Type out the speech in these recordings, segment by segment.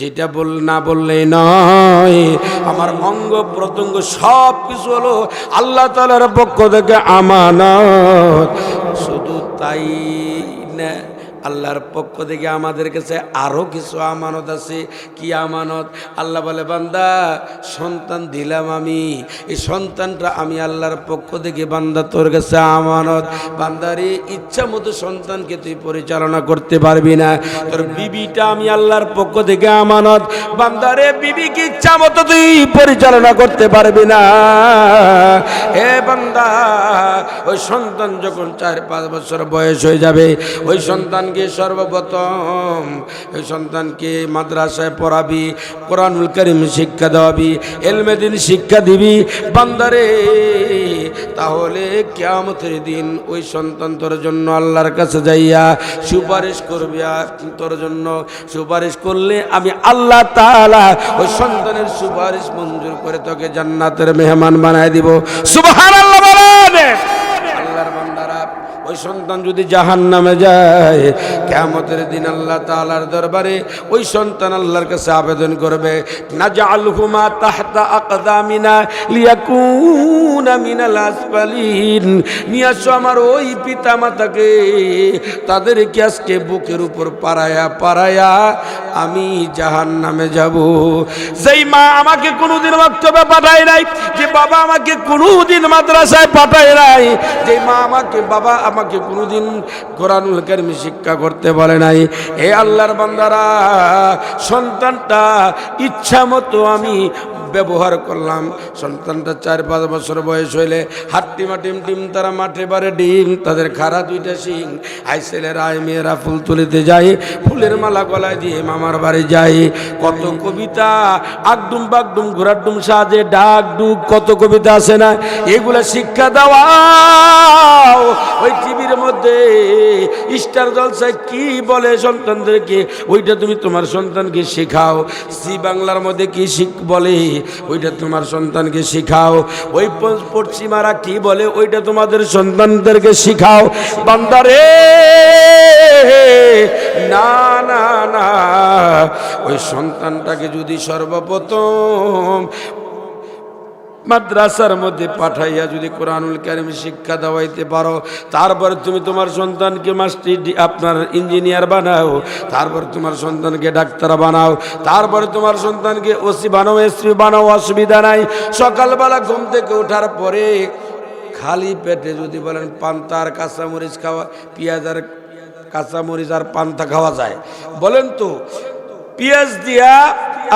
যেটা বল, না বললে নয়। আমার অঙ্গ প্রত্যঙ্গ সব কিছু হলো আল্লাহ তালার পক্ষ থেকে আমানত। শুধু তাই না আল্লাহর পক্ষ থেকে আমাদের কাছে আরও কিছু আমানত আছে। কি আমানত? আল্লাহ বলে, বান্দা, সন্তান দিলাম আমি। এই সন্তানটা আমি আল্লাহর পক্ষ থেকে, বান্দা, তোর কাছে আমানত। বান্দারে ইচ্ছা মতো সন্তানকে তুই পরিচালনা করতে পারবি না। তোর বিবিটা আমি আল্লাহর পক্ষ থেকে আমানত। বান্দারে, বিবিকে ইচ্ছা মতো তুই পরিচালনা করতে পারবি না। এ বান্দা, ওই সন্তান যখন চার পাঁচ বছর বয়স হয়ে যাবে, ওই সন্তানকে সর্বপ্রথম ওই সন্তানকে মাদ্রাসায় পড়াবি, কোরআনুল করিম শিক্ষা দেওয়াবি এলমেদিন শিক্ষা দিবি বান্দারে। তাহলে কেয়ামতের দিন ওই সন্তান তোর জন্য আল্লাহর কাছে যাইয়া সুপারিশ করবি তোর জন্য সুপারিশ করলে আমি আল্লাহ তাআলা ওই সন্তানের সুপারিশ মঞ্জুর করে তোকে জান্নাতের মেহমান বানায় দিব। সুবহানাল্লাহ বলেন। আল্লাহর বান্দারা ওই সন্তান যদি জাহান নামে যায় কেমতের দিন আল্লাহ তালার দরবারে ওই সন্তান আল্লাহর কাছে আবেদন করবে না জালহুমা তাহতা বুকের উপর পারায়া পারায়া আমি জাহান নামে যাব। যেই মা আমাকে কোনোদিন বক্তব্যে পাঠায় নাই, যে বাবা আমাকে কোনোদিন মাদ্রাসায় পাঠায় নাই যে মা আমাকে, বাবা আমাকে কোনোদিন কোরআনুল শিক্ষা করতে বলে নাই। এ আল্লাহর বান্দারা, সন্তানটা ইচ্ছা মতো আমি ব্যবহার করলাম। সন্তানটা চার পাঁচ বছর বয়স হইলে হাট্টিমা টিম টিম তারা মাঠে বারে ডিম, তাদের খারা দুইটা শিং। আই ছেলেরা, আই মেয়েরা ফুল তুলিতে যাই, ফুলের মালা গলায় দিয়ে মামার বাড়ি যায় কত কবিতা, আগডুম বাগডুম, ঘোরাডুম সাজে ডাক ডুক, কত কবিতা আছে না? এগুলা শিক্ষা দেওয়া ওই টিভির মধ্যে স্টার জলসায় কি বলে সন্তানদেরকে? ওইটা তুমি তোমার সন্তানকে শেখাও। সি বাংলার মধ্যে কি শিখ বলে? ওইটা তোমার সন্তানকে শেখাও। ওই পশ্চিমারা কি বলে? ওইটা তোমাদের সন্তানদেরকে শিখাও। বান্দারে না না না। ওই সন্তানটাকে যদি সর্বপ্রথম মাদ্রাসার মধ্যে পাঠাইয়া যদি কোরআনুল কারিম শিক্ষা দেওয়াইতে পারো, তারপর তুমি তোমার সন্তানকে মাস্টার আপনার ইঞ্জিনিয়ার বানাও, তারপর তোমার সন্তানকে ডাক্তার বানাও, তারপরে তোমার সন্তানকে ওসি বানাও, এসপি বানাও, অসুবিধা নাই। সকালবেলা ঘুম থেকে ওঠার পরে খালি পেটে যদি বলেন পান্তা আর কাঁচামরিচ খাওয়া, পেঁয়াজ আর কাঁচামরিচ আর পান্তা খাওয়া যায়। বলেন তো, পেঁয়াজ দিয়া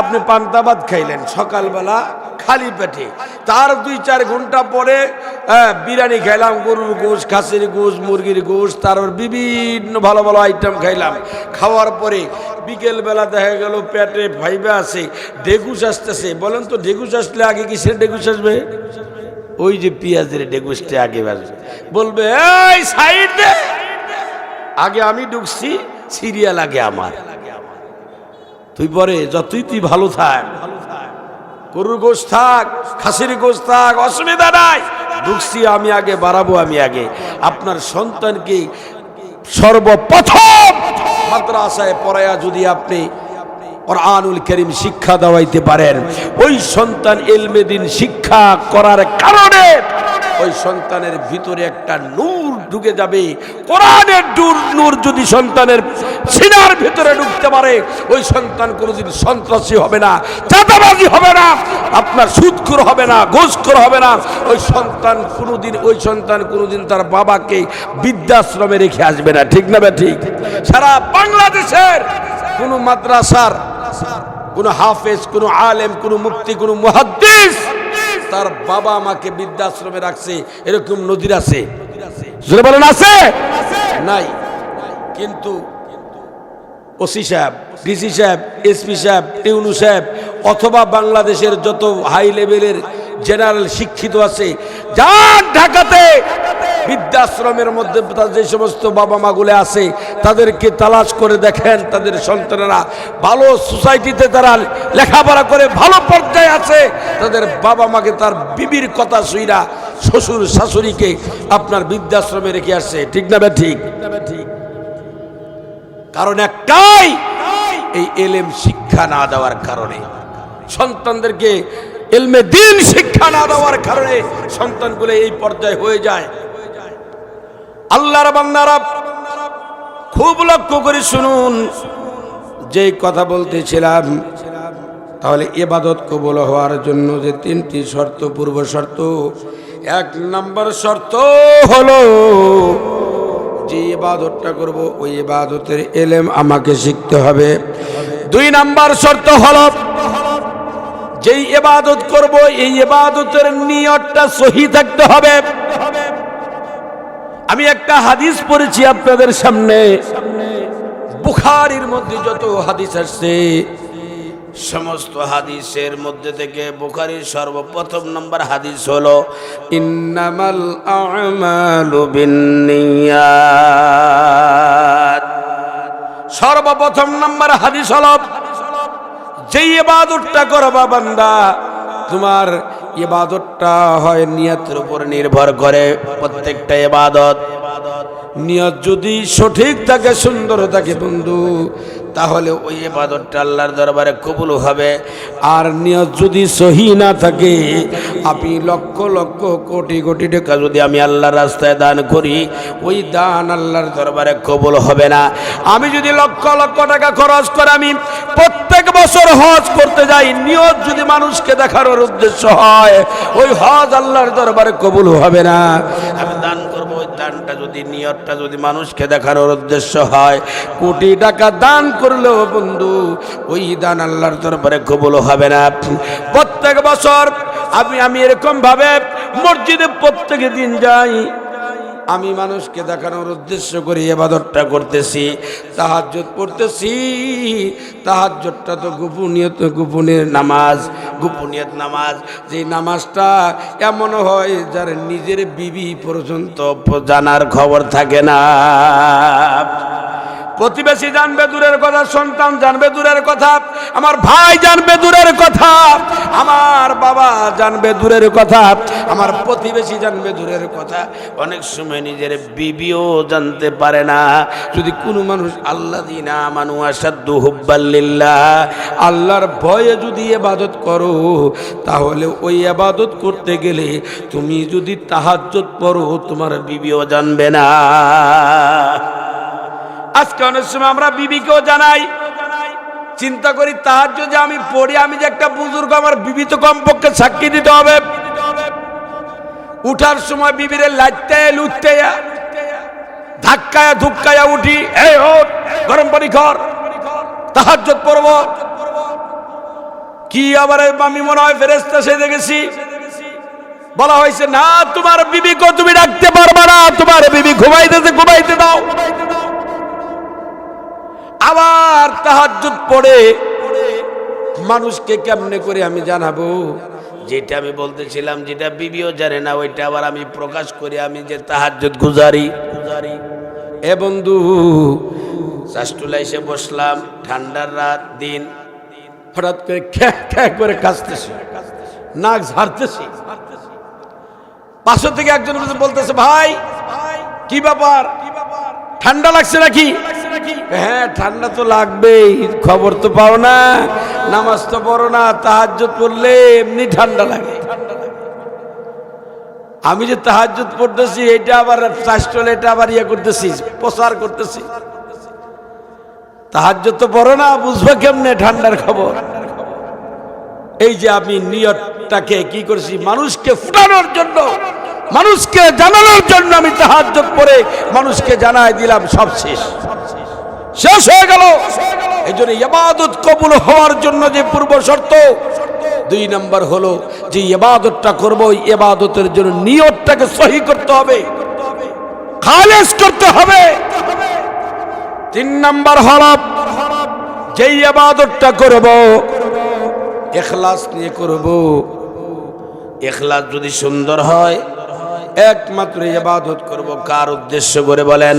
আপনি পান্তা ভাত খাইলেন সকালবেলা খালি পেটে। তার দুই চার ঘণ্টা পরে বিরিয়ানি খাইলাম, গরুর গোশ, খাসির গোশ, মুরগির গোশ তারপর বিভিন্ন ভালো ভালো আইটেম খাইলাম। খাওয়ার পরে বিকেল বেলা দেখা গেল পেটে ভাইবে আছে ডেগুস আসতেছে। বলেন তো ডেগুস আসলে আগে কিসের ডেগুস আসবে? ওই যে পেঁয়াজের ডেগুসটা আগে বাজবে বলবে, এই আগে আমি ঢুকছি, সিরিয়াল আগে আমার। তুই পরে, যতই তুই ভালো থাক। গরুর গোশ থাক, খাসির গোশ থাক, অসুবিধা নাই। ঢুকছি আমি আগে, বাড়াবো আমি আগে। আপনার সন্তানকে সর্বপ্রথম মাদ্রাসায় পড়ায়া যদি আপনি কোরআনুল করিম শিক্ষা দেওয়াইতে পারেন, ওই সন্তান এলমেদিন শিক্ষা করার কারণে ওই সন্তানের ভিতরে একটা নূর ঢুকে যাবে। কোরআনের নূর নূর যদি সন্তানের সিনার ভিতরে ঢুকতে পারে ওই সন্তান কোনোদিন সন্ত্রাসী হবে না চাঁদাবাজি হবে না আপনার সুদখোর হবে না ঘোষখোর হবে না। ওই সন্তান কোনোদিন ওই সন্তান কোনোদিন তার বাবাকে বৃদ্ধাশ্রমে রেখে আসবে না ঠিক না ঠিক। সারা বাংলাদেশের কোনো মাদ্রাসার কোনো হাফেজ কোনো আলেম কোনো মুক্তি কোনো মুহাদ্দিস তার বাবা মাকে বৃদ্ধাশ্রমে রাখছে এরকম নদীর আছে। বলেন আছে। নাই। কিন্তু ওসি সাহেব, ডিসি সাহেব, এসপি সাহেব, টিউনু সাহেব, অথবা বাংলাদেশের যত হাই লেভেলের জেনারেল শিক্ষিত আছে, যার ঢাকাতে বৃদ্ধাশ্রমের মধ্যে যে সমস্ত বাবা মাগুলো আছে, তাদেরকে তালাশ করে দেখেন, তাদের সন্তানেরা ভালো সোসাইটিতে তারা লেখাপড়া করে ভালো পর্যায়ে আছে, তাদের বাবা মাকে তার বিবির কথা শুইরা শ্বশুর শাশুড়িকে আপনার বৃদ্ধাশ্রমে রেখে আসছে। ঠিক না ঠিক? কারণ একটাই, এই এলেম শিক্ষা না দেওয়ার কারণে। সন্তানদেরকে এলমে দিন শিক্ষা না দেওয়ার কারণে সন্তানগুলো এই পর্যায়ে হয়ে যায়। আল্লাহর বান্দারা খুব লক্ষ্য করে শুনুন, যেই কথা বলতেছিলাম, তাহলে এবাদত কবল হওয়ার জন্য যে তিনটি শর্ত, পূর্ব শর্ত, এক নম্বর শর্ত হলো যে ইবাদতটা করব, ওই ইবাদতের এলেম আমাকে শিখতে হবে। দুই নাম্বার শর্ত হল, যেই ইবাদত করব, এই ইবাদতের নিয়তটা সহি থাকতে হবে। আমি একটা হাদিস পড়েছি আপনাদের সামনে, বুখারির মধ্যে যত হাদিস আসছে সমস্ত হাদিসের মধ্যে থেকে বুখারির সর্বপ্রথম নম্বর হাদিস হল, ইন্নামাল সর্বপ্রথম নম্বর হাদিস হলো, যেই ইবাদতটা করবা বান্দা, তোমার ইবাদতটা হয় নিয়তের উপর নির্ভর করে প্রত্যেকটা ইবাদত। নিয়ত যদি সঠিক থাকে, সুন্দর থাকে বন্ধু তাহলে ওই ইবাদতটা আল্লাহর দরবারে কবুল হবে। আর নিয়ত যদি সহি না থাকে, আপনি লক্ষ লক্ষ কোটি কোটি টাকা যদি আমি আল্লাহর রাস্তায় দান করি, ওই দান আল্লাহর দরবারে কবুল হবে না। আমি যদি লক্ষ লক্ষ টাকা খরচ করে আমি প্রত্যেক বছর হজ করতে যাই, নিয়ত যদি মানুষকে দেখানোর উদ্দেশ্য হয়, ওই হজ আল্লাহর দরবারে কবুল হবে না। আমি দান করব, ওই দানটা যদি, নিয়তটা যদি মানুষকে দেখার উদ্দেশ্য হয়, কোটি টাকা দান করলেও বন্ধু, ওই দান আল্লাহর দরবারে কবুল হবে না। প্রত্যেক বছর আমি আমি এরকম ভাবে মসজিদে প্রত্যেক দিন যাই আমি মানুষকে দেখানোর উদ্দেশ্য করে, এবাদতটা করতেছি তাহাজ্জত পড়তেছি। তাহাজ্জতটা তো গোপনীয়ত গোপনের নামাজ গোপনীয়ত নামাজ। যে নামাজটা এমন হয় যার নিজের বিবি পর্যন্ত জানার খবর থাকে না। প্রতিবেশী জানবে দূরের কথা, সন্তান জানবে দূরের কথা, আমার ভাই জানবে দূরের কথা, আমার বাবা জানবে দূরের কথা, আমার প্রতিবেশী জানবে দূরের কথা। অনেক সময় নিজের বিবিও জানতে পারে না। যদি কোনো মানুষ আল্লাহ দিনা মানু আসাদু হুব্বাল্লিল্লাহ আল্লাহর ভয়ে যদি এবাদত করো, তাহলে ওই আবাদত করতে গেলে তুমি যদি তাহাজ্জত পড়ো, তোমার বিবিও জানবে না। আজকে অনেক সময় আমরা বিবিকেও জানাই, চিন্তা করি তাহার যদি আমি পড়ি, আমি যে একটা বুজুর্গ, আমার বিবি তো কমপক্ষে সাক্ষী দিতে হবে। উঠার সময় বিবিরে লাইতে লুটতে ধাক্কায়া ধুক্কায়া উঠি, এই হোক গরম পানি খর তাহাজ্জত পড়ব। কি আবার আমি মনে হয় ফেরেস্তা সেজে গেছি বলা হয়েছে, না, তোমার বিবিকে তুমি ডাকতে পারবা না, তোমার বিবি ঘুমাইতেছে, ঘুমাইতে দাও। আবার তাহাজ্জুদ পড়ে। মানুষকে কেমনে করে আমি জানাব? যেটা আমি বলতেছিলাম, যেটা বিবিও জানে না, ওইটা আবার আমি প্রকাশ করি, আমি যে তাহাজ্জুদ গুজারি। গুজারি এ বন্ধু, চাষটুলা এসে বসলাম, ঠান্ডার রাত, দিন। হঠাৎ করে খ্যাঁ খ্যাঁ করে কাঁচতেছি নাক ঝাড়তেছি। পাশে থেকে একজন বলতেছে, ভাই, কি ব্যাপার? ঠান্ডা লাগছে নাকি? হ্যাঁ ঠান্ডা তো লাগবেই, খবর তো পাও না। নামাজ তো পড়ো না তাহাজ্জত পড়লে এমনি ঠান্ডা লাগে। আমি যে তাহাজ্জত পড়তেছি, এটা আবার চাষটলে এটা আবার ইয়ে করতেছি, প্রচার করতেছি। তাহাজ্জত তো পড়ো না, বুঝবে কেমনে ঠান্ডার খবর? এই যে আমি নিয়তটাকে কি করছি, মানুষকে ফুটানোর জন্য, মানুষকে জানানোর জন্য আমি তাহাজ্জত পড়ে মানুষকে জানাই দিলাম সব শেষ সব শেষ। হয়ে গেল। এই জন্য ইবাদত কবুল হওয়ার জন্য যে পূর্ব শর্ত, দুই নম্বর হলো যে ইবাদতটা করব, ওই ইবাদতের জন্য নিয়তটাকে সহি করতে হবে, খালেস করতে হবে। তিন নম্বর হল যে ইবাদতটা করব, এখলাস নিয়ে করব। এখলাস যদি সুন্দর হয়, একমাত্র ইবাদত করব কার উদ্দেশ্য করে বলেন?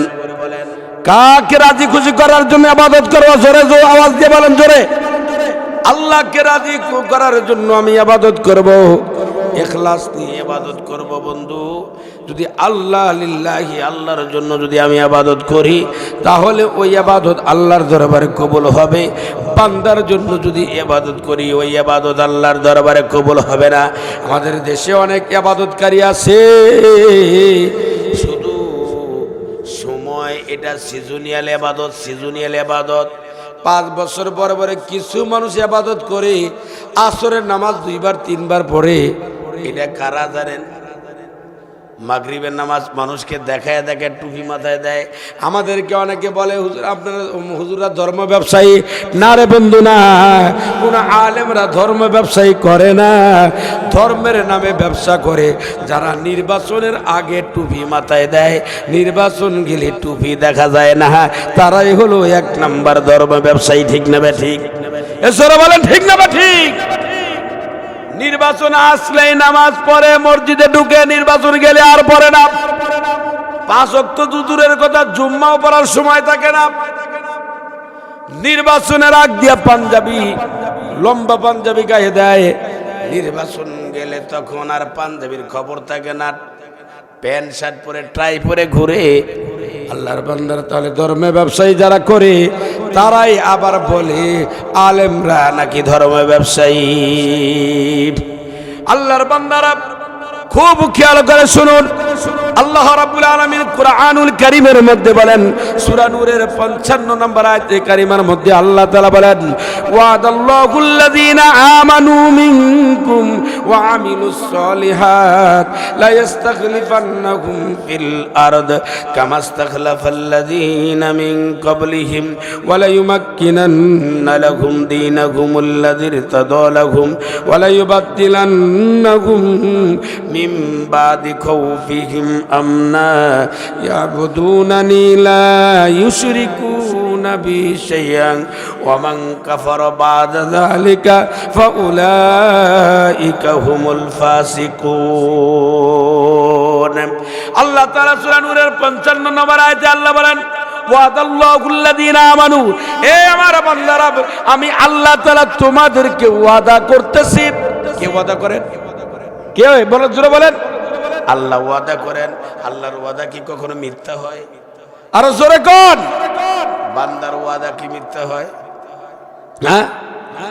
কাকে রাজি খুশি করার জন্য আবাদত করব জোরে জোরে আওয়াজ দিয়ে বলেন জোরে। আল্লাহকে রাজি করার জন্য আমি আবাদত করব। এখলাস নিয়ে আবাদত করব বন্ধু। যদি আল্লাহ লিল্লাহি, আল্লাহর জন্য যদি আমি আবাদত করি, তাহলে ওই আবাদত আল্লাহর দরবারে কবুল হবে। বান্দার জন্য যদি এবাদত করি, ওই আবাদত আল্লাহর দরবারে কবুল হবে না। আমাদের দেশে অনেক আবাদতকারী আছে। এটা সিজনিয়াল এবাদত সিজনিয়াল এবাদত। পাঁচ বছর পর পরে কিছু মানুষ এবাদত করে, আসরের নামাজ দুইবার, তিনবার পরে এটা কারা জানেন? মাগরিবের নামাজ মানুষকে দেখায় দেখে, টুপি মাথায় দেয়। আমাদেরকে অনেকে বলে, হুজুর, আপনারা হুজুরা ধর্ম ব্যবসায়ী। না রে বন্ধু, না। কোন আলেমরা ধর্ম ব্যবসায়ী করে না। ধর্মের নামে ব্যবসা করে। যারা নির্বাচনের আগে টুপি মাথায় দেয়, নির্বাচন গেলে টুপি দেখা যায় না। তারাই হলো এক নাম্বার ধর্ম ব্যবসায়ী, ঠিক নেবে ঠিক? এছাড়া বলেন, ঠিক নেবে ঠিক? নির্বাচন আসলেই নামাজ পড়ে, মসজিদে ঢুকে নির্বাচন গেলে আর পড়ে না। পাঁচ অক্ট দূরের কথা জুম্মাও পড়ার সময় থাকে না। নির্বাচনের আগ দিয়া পাঞ্জাবি, লম্বা পাঞ্জাবি গায়ে দেয়। নির্বাচন গেলে তখন আর পাঞ্জাবির খবর থাকে না। প্যান্ট, শার্ট পরে, ট্রাই পরে ঘুরে, আল্লাহর বান্দার তাহলে ধর্মে ব্যবসায়ী যারা করে তারাই আবার বলে আলেমরা নাকি ধর্ম ব্যবসায়ী? আল্লাহর বান্দারা খুব খেয়াল করে শুনুন। আল্লাহ রাব্বুল আলামিন কুরআনুল কারীমের মধ্যে বলেন, সূরা নূরের 55 নম্বর আয়াতে কারিমার মধ্যে আল্লাহ তাআলা বলেন ওয়াদাল্লাহুল লাযীনা আমানু মিনকুম ওয়া আমিলুস সলিহাত লা ইস্তাখলিফান্নাহুম ফিল আরদ কামা ইস্তাখলাফাল লাযীনা মিন ক্বাবলিহিম ওয়া লা ইউমাক্কিনান্না লাহুম দীনাহুম আল্লাযী ইরতাদা লাহুম ওয়া লা ইউবাদদিলান্নাহুম মিন বাদি খাউফিহিম আমনা ইয়াবুদুনানি লা ইউশরিকুনা বি শাইআন ওয়া মান কাফারা বাদা যালিকা ফাউলাইকা হুমুল ফাসিকুন। আল্লাহ তাআলা সূরা নূরের 55 নম্বর আয়াতে আল্লাহ বলেন আমার বান্দারা আমি আল্লাহ তাআলা তোমাদেরকে ওয়াদা করতেছি। কে ওয়াদা করেন? কে? বলেন, জোরে বলেন। আল্লাহ ওয়াদা করেন আল্লাহর ওয়াদা কি কখনো মিথ্যা হয়? আরও জোরে কোন। বান্দার ওয়াদা কি মিথ্যা হয়? হ্যাঁ?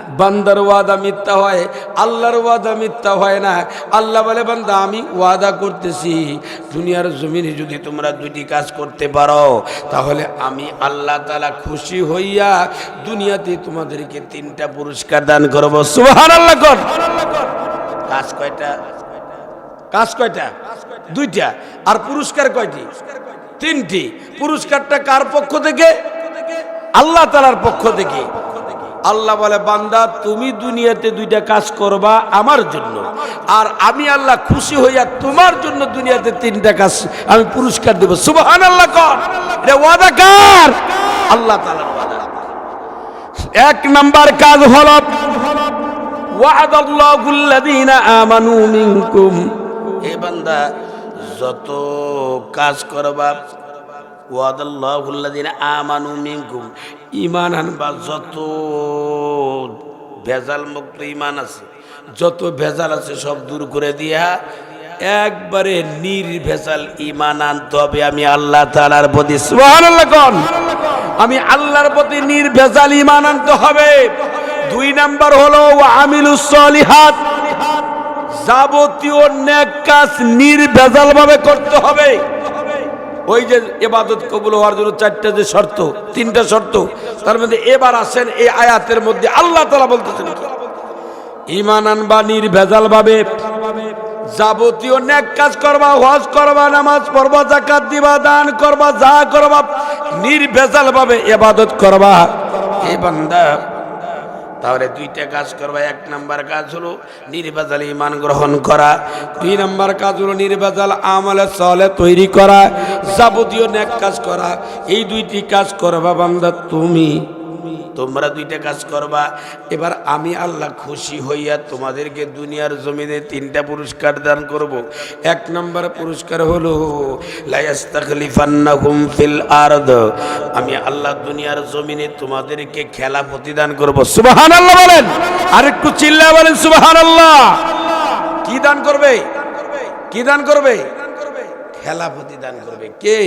বান্দার ওয়াদা মিথ্যা হয় আল্লাহর ওয়াদা মিথ্যা হয় না। আল্লাহ বলে বান্দা আমি ওয়াদা করতেছি। দুনিয়ার জমিনে যদি তোমরা দুটি কাজ করতে পারো তাহলে আমি আল্লাহ তালা খুশি হইয়া দুনিয়াতে তোমাদেরকে তিনটা পুরস্কার দান করব। সুহান আল্লাহ কাজ কয়টা? কাজ কয়টা? দুইটা। আর পুরস্কার কয়টি? তিনটি। পুরস্কারটা কার পক্ষ থেকে? আল্লাহ তালার পক্ষ থেকে। আল্লাহ বলে, বান্দা, তুমি দুনিয়াতে দুইটা কাজ করবা আমার জন্য। আর আমি আল্লাহ খুশি হইয়া তোমার জন্য দুনিয়াতে তিনটা কাজ আমি পুরস্কার দেব। সুবহান আল্লাহ কর ওয়াদা কার? আল্লাহ তালার এক নাম্বার কাজ হলো ওয়াদ আল্লাহুল্লাযীনা আমানু মিনকুম। এ বান্দা, যত কাজ করবা মিনকুম, ঈমান আনবা, যত ভেজাল মুক্ত ঈমান আছে, যত ভেজাল আছে সব দূর করে দিয়া, একবারে নির্ভেজাল ঈমান আনতে হবে আমি আল্লাহ তাআলার প্রতি। কোন? আমি আল্লাহর প্রতি নির্ভেজাল ইমান আনতে হবে। দুই নাম্বার হলো আমিলুস সলিহাত। যাবতীয় নেক কাজ নির্ভেজাল ভাবে করতে হবে ওই যে এবাদত কবুল হওয়ার জন্য চারটা যে শর্ত, তিনটা শর্ত, তার মধ্যে এবার আসেন এই আয়াতের মধ্যে আল্লাহ তালা বলতেছেন? ইমান আনবা নির্ভেজাল ভাবে যাবতীয় নেক কাজ করবা, হজ করবা, নামাজ পড়বা জাকাত দিবা, দান করবা, যা করবা নির্ভেজাল ভাবে এবাদত করবা এই বান্দা তাহলে দুইটা কাজ করবা। এক নাম্বার কাজ হলো নির্বাজাল ইমান গ্রহণ করা। দুই নাম্বার কাজ হলো নির্বাজাল আমলে সলে তৈরি করা। যাবতীয় নেক কাজ করা। এই দুইটি কাজ করবা বান্দা তুমি। তোমরা দুইটা কাজ করবা। এবার আমি আল্লাহ খুশি হইয়া তোমাদেরকে দুনিয়ার জমিনে তিনটা পুরস্কার দান করব। এক নম্বর পুরস্কার হলো ফিল আমি আল্লাহ দুনিয়ার জমিনে তোমাদেরকে খেলা প্রতিদান করব। সুবাহান আল্লাহ বলেন আর একটু চিল্লা বলেন সুবাহান আল্লাহ কি দান করবে? কি দান করবে? খেলা প্রতিদান করবে। কে?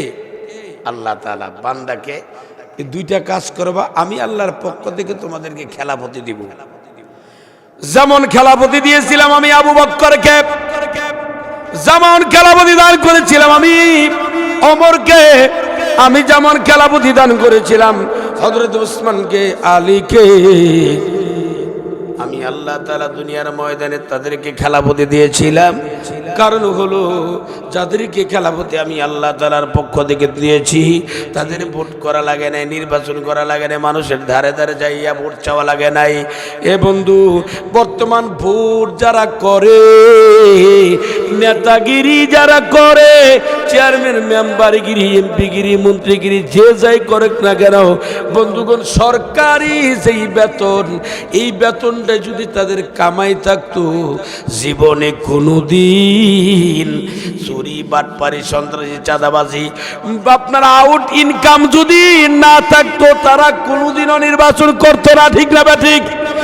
আল্লাহ তাআলা, বান্দাকে এই দুইটা কাজ করবা, আমি আল্লাহর পক্ষ থেকে তোমাদেরকে খেলাফতি দিব। যেমন খেলাফতি দিয়েছিলাম আমি আবু বক্করকে, যেমন খেলাপতি দান করেছিলাম আমি অমরকে আমি যেমন খেলাপতি দান করেছিলাম হজরত উসমানকে আলীকে। আমি আল্লাহ তালা দুনিয়ার ময়দানে তাদেরকে খেলাপতি দিয়েছিলাম। কারণ হলো, যাদেরকে খেলাপতি আমি আল্লাহ তালার পক্ষ থেকে দিয়েছি, তাদের ভোট করা লাগে নাই, নির্বাচন করা লাগে নাই, মানুষের ধারে ধারে যাইয়া ভোট চাওয়া লাগে নাই। এ বন্ধু, বর্তমান ভোট যারা করে, নেতাগিরি যারা করে, চেয়ারম্যান, মেম্বারগিরি, এমপিগিরি, মন্ত্রীগিরি, যে যাই করে না কেন, বন্ধুগণ, সরকারি যেই বেতন, এই বেতনটা যদি তাদের কামাই থাকতো, জীবনে কোনো দিন চুরি, বাটপারি, সন্ত্রাসী, চাঁদাবাজি, আপনার আউট ইনকাম যদি না থাকতো, তারা কোনোদিনও নির্বাচন করতো না, ঠিক না বা ঠিক?